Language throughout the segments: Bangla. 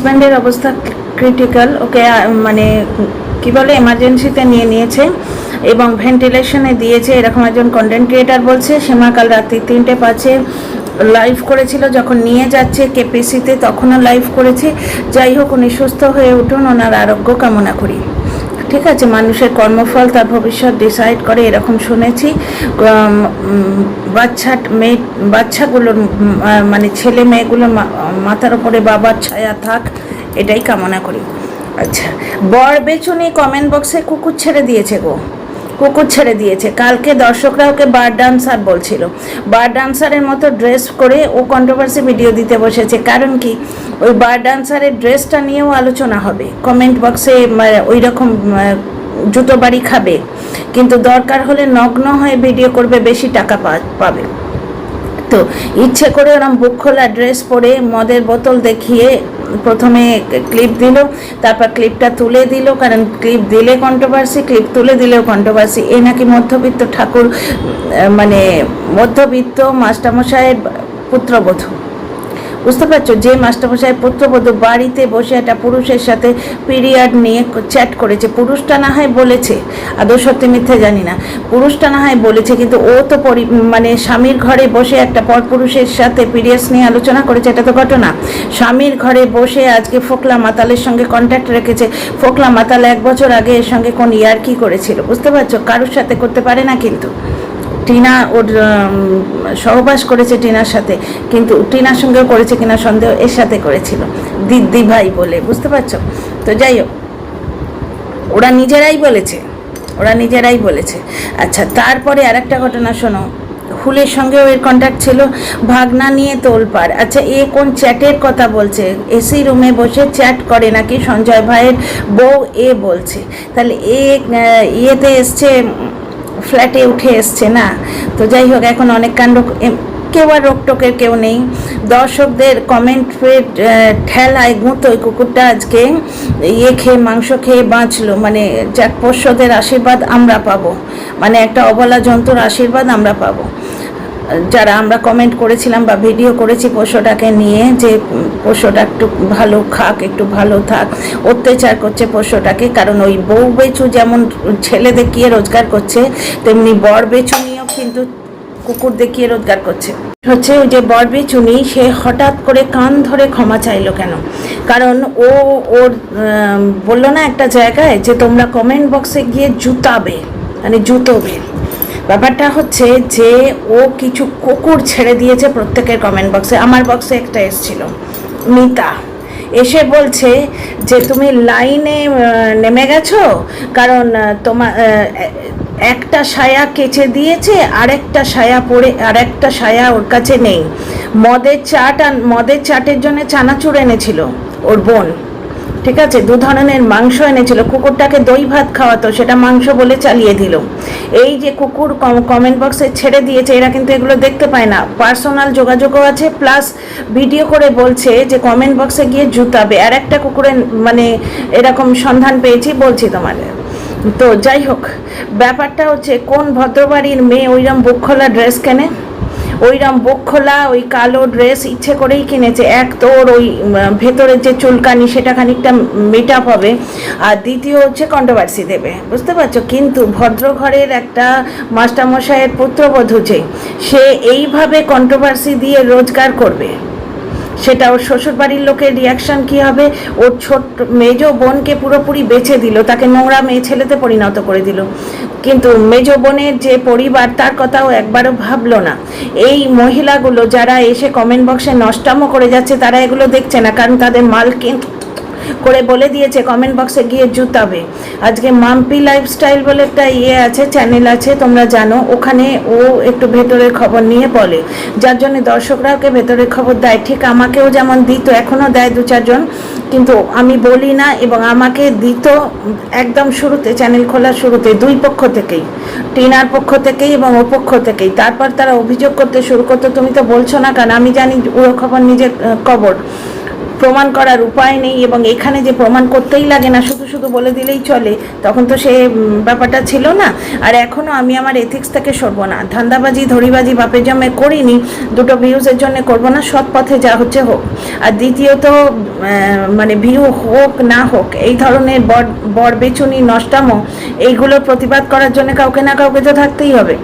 হাজব্যান্ডের অবস্থা ক্রিটিক্যাল ওকে মানে কি বলে এমার্জেন্সিতে নিয়ে নিয়েছে এবং ভেন্টিলেশনে দিয়েছে, এরকম একজন কন্টেন্ট ক্রিয়েটার বলছে, সেমা কাল রাত্রি তিনটে পাঁচে লাইভ করেছিল, যখন নিয়ে যাচ্ছে কেপিসিতে তখনও লাইভ করেছে। যাই হোক, উনি সুস্থ হয়ে উঠুন, ওনার আরোগ্য কামনা করি। ঠিক আছে, মানুষের কর্মফল তার ভবিষ্যৎ ডিসাইড করে, এরকম শুনেছি। বাচ্চা, মেয়ে, বাচ্চাগুলোর মানে ছেলে মেয়েগুলোর মাথার ওপরে বাবার ছায়া থাক, এটাই কামনা করি। আচ্ছা বর বেচুনি কমেন্ট বক্সে কুকুর ছেড়ে দিয়েছে গো। কুকুর ছেড়ে দিয়েছে। কালকে দর্শকরা ওকে বার ডান্সার বলছিল। বার ডান্সারের মতো ড্রেস করে ও কন্ট্রোভার্সি ভিডিও দিতে বসেছে। কারণ কি? ওই বার ডান্সারের ড্রেসটা নিয়েও আলোচনা হবে। কমেন্ট বক্সে ওই রকম জুতো বাড়ি খাবে। কিন্তু দরকার হলে নগ্ন হয়ে ভিডিও করবে, বেশি টাকা পাবে। তো ইচ্ছে করে ওরম বুক খোলা ড্রেস পরে মদের বোতল দেখিয়ে প্রথমে ক্লিপ দিল, তারপর ক্লিপটা তুলে দিল, কারণ ক্লিপ দিলে কন্ট্রোভার্সি ক্লিপ তুলে দিলেও কন্ট্রোভার্সি এ নাকি মধ্যবিত্ত ঠাকুর মানে মধ্যবিত্ত মাস্টারমশাইয়ের পুত্রবধূ। বুঝতে পারছ? যে মাস্টারমশাই পুত্রবধূ বাড়িতে বসে একটা পুরুষের সাথে পিরিয়ড নিয়ে চ্যাট করেছে, পুরুষটা না হয় বলেছে। আদৌ সত্যি মিথ্যে জানি না। পুরুষটা না হয় বলেছে, কিন্তু ও তো পরি মানে স্বামীর ঘরে বসে একটা পরপুরুষের সাথে পিরিয়ডস নিয়ে আলোচনা করেছে, এটা তো ঘটনা। স্বামীর ঘরে বসে আজকে ফোকলা মাতালের সঙ্গে কন্ট্যাক্ট রেখেছে। ফোকলা মাতাল এক বছর আগে এর সঙ্গে কোন ইয়ার কি করেছিল, বুঝতে পারছ? কারোর সাথে করতে পারে না কিন্তু। টিনা ওর সহবাস করেছে টিনার সাথে, কিন্তু টিনার সঙ্গেও করেছে কিনা সন্দেহ এর সাথে করেছিল। দিদি ভাই বলে, বুঝতে পারছ? তো যাই হোক, ওরা নিজেরাই বলেছে, ওরা নিজেরাই বলেছে। আচ্ছা তারপরে আর একটা ঘটনা শোনো। হুলের সঙ্গেও এর কন্ট্যাক্ট ছিল, ভাগনা নিয়ে তোলপাড়। আচ্ছা এ কোন চ্যাটের কথা বলছে? এসি রুমে বসে চ্যাট করে নাকি সঞ্জয় ভাইয়ের বউ এ বলছে? তাহলে এ ইয়েতে এসছে ফ্ল্যাটে উঠে এসছে, না? তো যাই হোক, এখন অনেক কাণ্ড কেউ আর রোকটোকের কেউ নেই। দর্শকদের কমেন্টের ঠেলায় গুঁতোয় কুকুরটা আজকে ইয়ে খেয়ে, মাংস খেয়ে বাঁচলো। মানে যাক, পোষ্যদের আশীর্বাদ আমরা পাবো। মানে একটা অবলা জন্তুর আশীর্বাদ আমরা পাবো। যারা আমরা কমেন্ট করেছিলাম বা ভিডিও করেছি পশুটাকে নিয়ে যে পশুটা একটু ভালো খাক, একটু ভালো থাক, অত্যাচার করছে পশুটাকে কারণ ওই বউ বেচু যেমন ছেলে দেখিয়ে রোজগার করছে, তেমনি বর বেচু নিয়েও কিন্তু কুকুর দেখিয়ে রোজগার করছে। হচ্ছে ওই যে বর বেচুনি সে হঠাৎ করে কান ধরে ক্ষমা চাইলো কেন? কারণ ও, ওর বলল না একটা জায়গায় যে তোমরা কমেন্ট বক্সে গিয়ে জুতাবে মানে জুতোবে। ব্যাপারটা হচ্ছে যে ও কিছু কুকুর ছেড়ে দিয়েছে প্রত্যেকের কমেন্ট বক্সে আমার বক্সে একটা এসেছিল, মিতা। এসে বলছে যে, তুমি লাইনে নেমে গেছো? কারণ তোমার একটা সায়া কেচে দিয়েছে, আরেকটা সায়া পরে আরেকটা সায়া ওর কাছে নেই। মদের চাট আর মদের চাটের জন্য চানাচুর এনেছিল ওর বোন। ঠিক আছে? দু ধরনের মাংস এনেছিল। কুকুরটাকে দই ভাত খাওয়াতো, সেটা মাংস বলে চালিয়ে দিল। এই যে কুকুর কমেন্ট বক্সে ছেড়ে দিয়েছে, এরা কিন্তু এগুলো দেখতে পায় না। পার্সোনাল যোগাযোগও আছে প্লাস ভিডিও করে বলছে যে কমেন্ট বক্সে গিয়ে জুতাবে। আর একটা কুকুরের মানে এরকম সন্ধান পেয়েছি, বলছি তোমাদের। তো যাই হোক, ব্যাপারটা হচ্ছে, কোন ভদ্রবাড়ির মেয়ে ওইরকম বুক খোলা ড্রেস কেনে? ওইরকম বুক খোলা ওই কালো ড্রেস ইচ্ছে করেই কিনেছে। এক তো ওর ওই ভেতরের যে চুলকানি, সেটা খানিকটা মেট আপ হবে। আর দ্বিতীয় হচ্ছে কন্ট্রোভার্সি দেবে। বুঝতে পারছ? কিন্তু ভদ্রঘরের একটা মাস্টারমশাইয়ের পুত্রবধূ যে, সে এইভাবে কন্ট্রোভার্সি দিয়ে রোজগার করবে। সেটা ওর শ্বশুর বাড়ির লোকের রিয়াকশন কী হবে? ওর ছোট মেজ বোনকে পুরোপুরি বেছে দিল, তাকে নোংরা মেয়ে ছেলেতে পরিণত করে দিল। কিন্তু মেজ বোনের যে পরিবার, তার কথাও একবারও ভাবলো না। এই মহিলাগুলো যারা এসে কমেন্ট বক্সে নষ্টামো করে যাচ্ছে, তারা এগুলো দেখছে না, কারণ তাদের মাল কিন্তু করে বলে দিয়েছে কমেন্ট বক্সে গিয়ে জুতাবে। আজকে মাম্পি লাইফস্টাইল বলে একটা ইয়ে আছে চ্যানেল আছে, তোমরা জানো, ওখানে ও একটু ভেতরের খবর নিয়ে বলে। যার জন্য দর্শকরা ওকে ভেতরের খবর দেয়, ঠিক আমাকেও যেমন দিত, এখনও দেয় দু চারজন। কিন্তু আমি বলি না এবং আমাকে দিত একদম শুরুতে চ্যানেল খোলার শুরুতে, দুই পক্ষ থেকেই, টিনার পক্ষ থেকেই এবং ও পক্ষ থেকেই। তারপর তারা অভিযোগ করতে শুরু করতো, তুমি তো বলছো না কারণ আমি জানি উড়ো খবর নিজের কবর। প্রমাণ করার উপায় নেই এবং এখানে যে প্রমাণ করতেই লাগে না, শুধু শুধু বলে দিলেই চলে, তখন তো সে ব্যাপারটা ছিল না। আর এখনও আমি আমার এথিক্স থেকে সরবো না। ধান্দাবাজি ধরিবাজি বাপের জমে করিনি, দুটো ভিউজের জন্য করব না, সৎ পথে যা হচ্ছে হোক। আর দ্বিতীয়ত মানে ভিউ হোক না হোক, এই ধরনের বর বর বেচুনি, নষ্টামো, এইগুলোর প্রতিবাদ করার জন্য কাউকে না কাউকে তো থাকতেই হবে।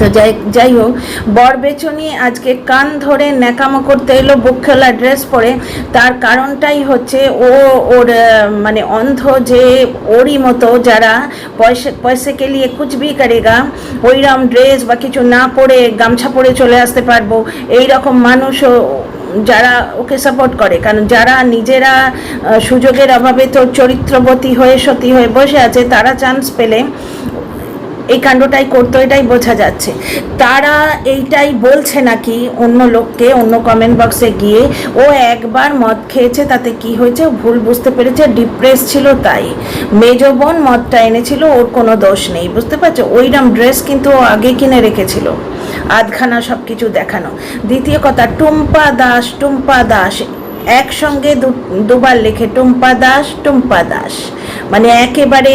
তো যাই যাই হোক, বর বেচনি আজকে কান ধরে ন্যাকামো করতে এলো, বুক খেলা ড্রেস পরে। তার কারণটাই হচ্ছে ও ওর মানে অন্ধ যে ওরই মতো যারা পয়সা পয়সা কে লিয়ে কুচ ভি করেগা ওইরকম ড্রেস বা কিছু না পরে গামছা পরে চলে আসতে পারব। এই রকম মানুষও যারা ওকে সাপোর্ট করে, কারণ যারা নিজেরা সুযোগের অভাবে তো চরিত্রবতী হয়ে সতী হয়ে বসে আছে, তারা চান্স পেলে এই কাণ্ডটাই করতো, এটাই বোঝা যাচ্ছে। তারা এইটাই বলছে নাকি অন্য লোককে, অন্য কমেন্ট বক্সে গিয়ে, ও একবার মদ খেয়েছে, তাতে কি হয়েছে? ভুল বুঝতে পেরেছে ডিপ্রেস ছিল তাই। মেজ বোন মদটা এনেছিল, ওর কোনো দোষ নেই, বুঝতে পারছ? ওইরকম ড্রেস কিন্তু ও আগে কিনে রেখেছিল, আধখানা সব কিছু দেখানো। দ্বিতীয় কথা, টুম্পা দাস টুম্পা দাস একসঙ্গে দুবার লেখে, টুম্পা দাস টুম্পা দাস। মানে একেবারে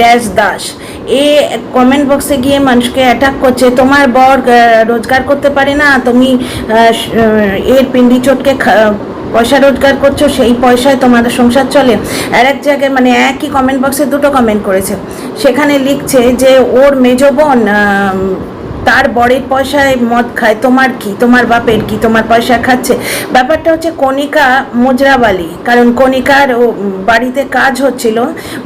ড্যাশ দাস। এ কমেন্ট বক্সে গিয়ে মানুষকে অ্যাটাক করছে, তোমার বর রোজগার করতে পারে না, তুমি এর পিন্ডি চটকে পয়সা রোজগার করছ, সেই পয়সায় তোমাদের সংসার চলে। আর এক জায়গায় মানে একই কমেন্ট বক্সে দুটো কমেন্ট করেছে। সেখানে লিখছে যে, ওর মেজ বোন তার বরের পয়সায় মদ খায়, তোমার কি? তোমার বাপের কি? তোমার পয়সা খাচ্ছে? ব্যাপারটা হচ্ছে কণিকা মুজরাবালি, কারণ কণিকার ও বাড়িতে কাজ হচ্ছিল,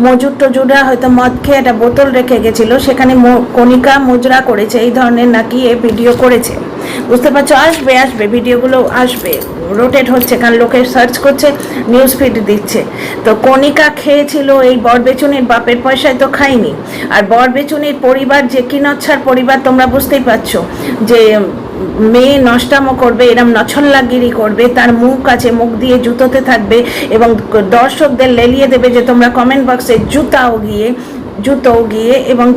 মজুর টজুরা হয়তো মদ খেয়ে একটা বোতল রেখে গেছিল, সেখানে কণিকা মুজরা করেছে, এই ধরনের নাকি এ ভিডিও করেছে। বুঝতে পারছ? আসবে আসবে, ভিডিওগুলো আসবে। রোটেট হচ্ছে, কারণ লোকে সার্চ করছে নিউজ ফিড দিচ্ছে। তো কণিকা খেয়েছিল এই বরবেচুনির বাপের পয়সায় তো খাইনি আর বরবেচুনির পরিবার যে কিনচ্ছার পরিবার তোমরা বুঝতেই পারছ, যে মেয়ে নষ্টামো করবে, এরম নছল্লাগিরি করবে, তার মুখ আছে, মুখ দিয়ে জুতোতে থাকবে এবং দর্শকদের লেলিয়ে দেবে যে তোমরা কমেন্ট বক্সে জুতাও গিয়ে জুতো গিয়ে এবং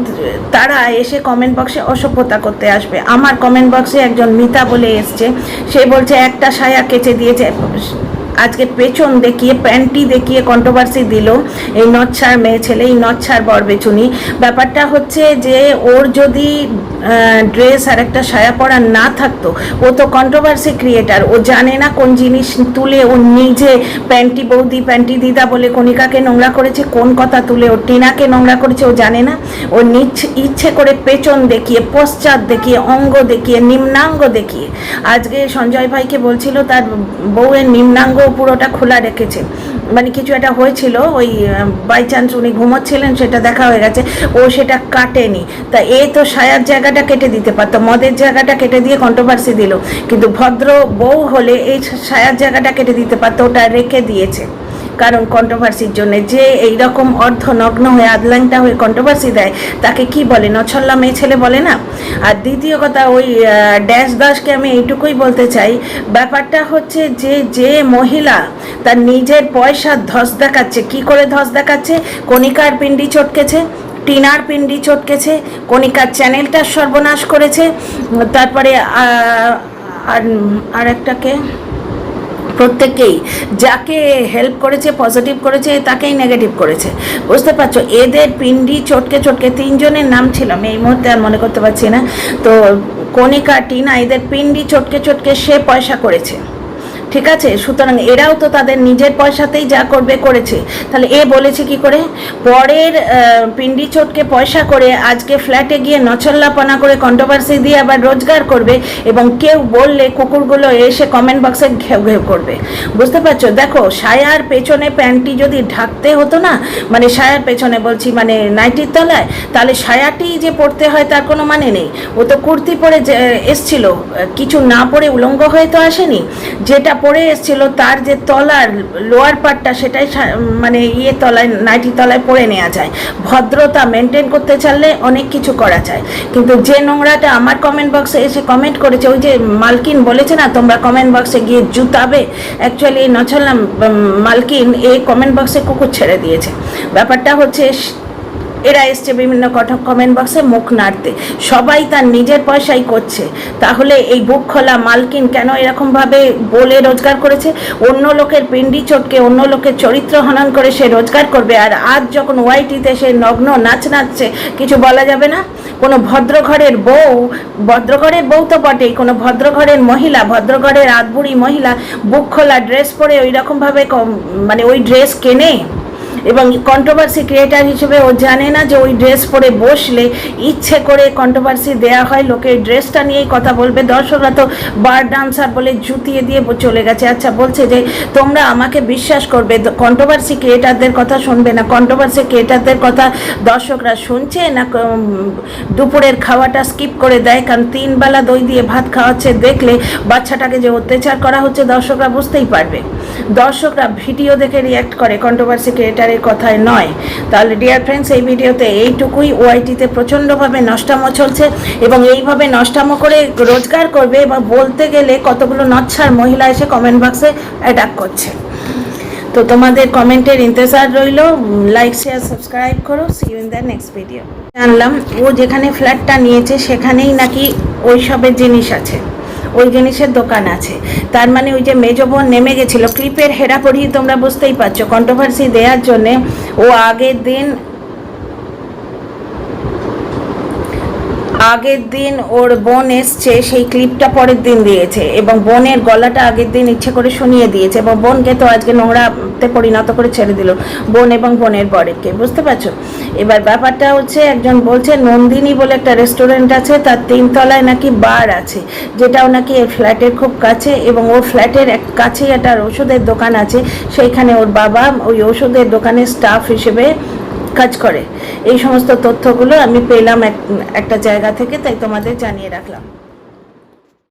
তারা এসে কমেন্ট বক্সে অসভ্যতা করতে আসবে। আমার কমেন্ট বক্সে একজন মিতা বলে এসছে। সে বলছে, একটা সায়া কেচে দিয়েছে। আজকে পেছন দেখিয়ে প্যান্টি দেখিয়ে কন্ট্রোভার্সি দিল এই নচ্ছার মেয়ে ছেলে, এই নচ্ছার বরবেচুনি ব্যাপারটা হচ্ছে যে ওর যদি ড্রেস আর একটা সায়া পরা না থাকতো, ও তো কন্ট্রোভার্সি ক্রিয়েটার ও জানে না কোন জিনিস তুলে ও নিজে প্যান্টি বৌদি প্যান্টি দিদা বলে কণিকাকে নোংরা করেছে, কোন কথা তুলে ও টিনাকে নোংরা করেছে, ও জানে না। ও নিচ্ছে ইচ্ছে করে পেছন দেখিয়ে, পশ্চাৎ দেখিয়ে, অঙ্গ দেখিয়ে, নিম্নাঙ্গ দেখিয়ে। আজকে সঞ্জয় ভাইকে বলছিল তার বউয়ের নিম্নাঙ্গ পুরোটা খোলা রেখেছে। মানে কিছু একটা হয়েছিল, ওই বাই চান্স উনি ঘুমোচ্ছিলেন, সেটা দেখা হয়ে গেছে। ও সেটা কাটেনি। তা এ তো সায়ার জায়গাটা কেটে দিতে পারতো, মদের জায়গাটা কেটে দিয়ে কন্ট্রোভার্সি দিল। কিন্তু ভদ্র বউ হলে এই সায়ার জায়গাটা কেটে দিতে পারতো, ওটা রেখে দিয়েছে। কারণ কন্ট্রোভার্সির জন্য যে এই রকম অর্ধনগ্ন হয়ে আদলাংটা হয়ে কন্ট্রোভার্সি দেয়, তাকে কি বলে? নছল্লা মেয়ে ছেলে বলে না? আর দ্বিতীয় কথা, ওই ড্যাশ দাসকে আমি এইটুকুই বলতে চাই, ব্যাপারটা হচ্ছে যে যে মহিলা তার নিজের পয়সা ধস দেখাচ্ছে, কি করে ধস দেখাচ্ছে? কণিকার পিণ্ডি চটকেছে, টিনার পিণ্ডি চটকেছে, কণিকার চ্যানেলটার সর্বনাশ করেছে, তারপরে আর আর একটাকে প্রত্যেকেই যাকে হেল্প করেছে পজিটিভ করেছে, তাকেই নেগেটিভ করেছে। বুঝতে পারছ? এদের পিন্ডি চটকে চটকে তিনজনের নাম ছিল, আমি এই মুহূর্তে আর মনে করতে পারছি না। তো কণিকা, টিনা, এদের পিন্ডি চটকে চটকে সে পয়সা করেছে। ঠিক আছে? সুতরাং এরাও তো তাদের নিজের পয়সাতেই যা করবে, করেছে। তাহলে এ বলেছে কি করে? পরের পিন্ডি চোটকে পয়সা করে আজকে ফ্ল্যাটে গিয়ে নচল্লাপনা করে কন্ট্রোভার্সি দিয়ে আবার রোজগার করবে এবং কেউ বললে কুকুরগুলো এসে কমেন্ট বক্সে ঘেউ ঘেউ করবে। বুঝতে পারছ? দেখো, সায়ার পেছনে প্যান্টটি যদি ঢাকতে হতো না মানে সায়ার পেছনে বলছি মানে নাইটির তলায়, তাহলে সায়াটি যে পড়তে হয় তার কোনো মানে নেই। ও তো কুর্তি পরে এসছিল। কিছু না পরে উলঙ্গ হয়ে তো আসেনি। যেটা পরে এসছিল তার যে তলার লোয়ার পার্টটা সেটাই মানে ইয়ে তলায়, নাইটি তলায় পরে নেওয়া যায়। ভদ্রতা মেনটেন করতে চাইলে অনেক কিছু করা যায়। কিন্তু যে নোংরাটা আমার কমেন্ট বক্সে এসে কমেন্ট করেছে, ওই যে মালকিন বলেছে না, তোমরা কমেন্ট বক্সে গিয়ে জুতাবে। অ্যাকচুয়ালি নছলাম মালকিন এই কমেন্ট বক্সে কুকুর ছেড়ে দিয়েছে। ব্যাপারটা হচ্ছে এরা এসছে বিভিন্ন কমেন্ট বক্সে মুখ নাড়তে। সবাই তার নিজের পয়সাই করছে। তাহলে এই বুক খোলা মালকিন কেন এরকমভাবে বলে রোজগার করেছে? অন্য লোকের পিন্ডি চটকে অন্য লোকের চরিত্র হনন করে সে রোজগার করবে। আর আজ যখন ওয়াইটিতে সে নগ্ন নাচ নাচছে, কিছু বলা যাবে না? কোনো ভদ্রঘরের বউ ভদ্রঘরের বউ তো বটেই, কোনো ভদ্রঘরের মহিলা, ভদ্রঘরের আদবুড়ি মহিলা, বুক খোলা ড্রেস পরে ওই রকমভাবে কম- মানে ওই ড্রেস কেনে? এবং কন্ট্রোভার্সি ক্রিয়েটার হিসেবে ও জানে না যে ওই ড্রেস পরে বসলে ইচ্ছে করে কন্ট্রোভার্সি দেয়া হয় লোকে এই ড্রেসটা নিয়েই কথা বলবে। দর্শকরা তো বার ডান্সার বলে জুতিয়ে দিয়ে চলে গেছে। আচ্ছা বলছে যে তোমরা আমাকে বিশ্বাস করবে কন্ট্রোভার্সি ক্রিয়েটারদের কথা শুনবে না। কন্ট্রোভার্সি ক্রিয়েটারদের কথা দর্শকরা শুনছে না দুপুরের খাওয়াটা স্কিপ করে দেয়। কারণ তিন বেলা দই দিয়ে ভাত খাওয়াচ্ছে, দেখলে বাচ্চাটাকে যে অত্যাচার করা হচ্ছে, দর্শকরা বুঝতেই পারবে। দর্শকরা ভিডিও দেখে রিয়াক্ট করে কন্ট্রোভার্সি ক্রিয়েটারের কথায় নয়। তাহলে ডিয়ার ফ্রেন্ডস এই ভিডিওতে এইটুকুই। ওআইটিতে প্রচণ্ডভাবে নষ্টামো চলছে এবং এইভাবে নষ্টামো করে রোজগার করবে বা বলতে গেলে কতগুলো নচ্ছার মহিলা এসে কমেন্ট বক্সে অ্যাটাক করছে। তো তোমাদের কমেন্টের ইন্তজার রইল। লাইক শেয়ার সাবস্ক্রাইব করো। See you in the next video জানলাম, ও যেখানে ফ্ল্যাটটা নিয়েছে, সেখানেই নাকি ওই সবের জিনিস আছে। ওই জিনিসের দোকান আছে। তার মানে ওই যে মেজ বোন নেমে গেছিল, ক্লিপের হেরা পড়িয়ে তোমরা বুঝতেই পারছ। কন্ট্রোভার্সি দেওয়ার জন্যে ও আগের দিন আগের দিন ওর বোন এসছে, সেই ক্লিপটা পরের দিন দিয়েছে এবং বোনের গলাটা আগের দিন ইচ্ছে করে শুনিয়ে দিয়েছে এবং বোনকে তো আজকে নোংরাতে পরিণত করে ছেড়ে দিল, বোন এবং বোনের বরেকে বুঝতে পারছ? এবার ব্যাপারটা হচ্ছে একজন বলছে, নন্দিনী বলে একটা রেস্টুরেন্ট আছে, তার তিনতলায় নাকি বার আছে, যেটাও নাকি এর ফ্ল্যাটের খুব কাছে এবং ওর ফ্ল্যাটের এক কাছেই একটা ওষুধের দোকান আছে, সেইখানে ওর বাবা ওই ওষুধের দোকানের স্টাফ হিসেবে কাজ করে। এই সমস্ত তথ্যগুলো আমি পেলাম এক- একটা জায়গা থেকে, তাই তোমাদের জানিয়ে রাখলাম।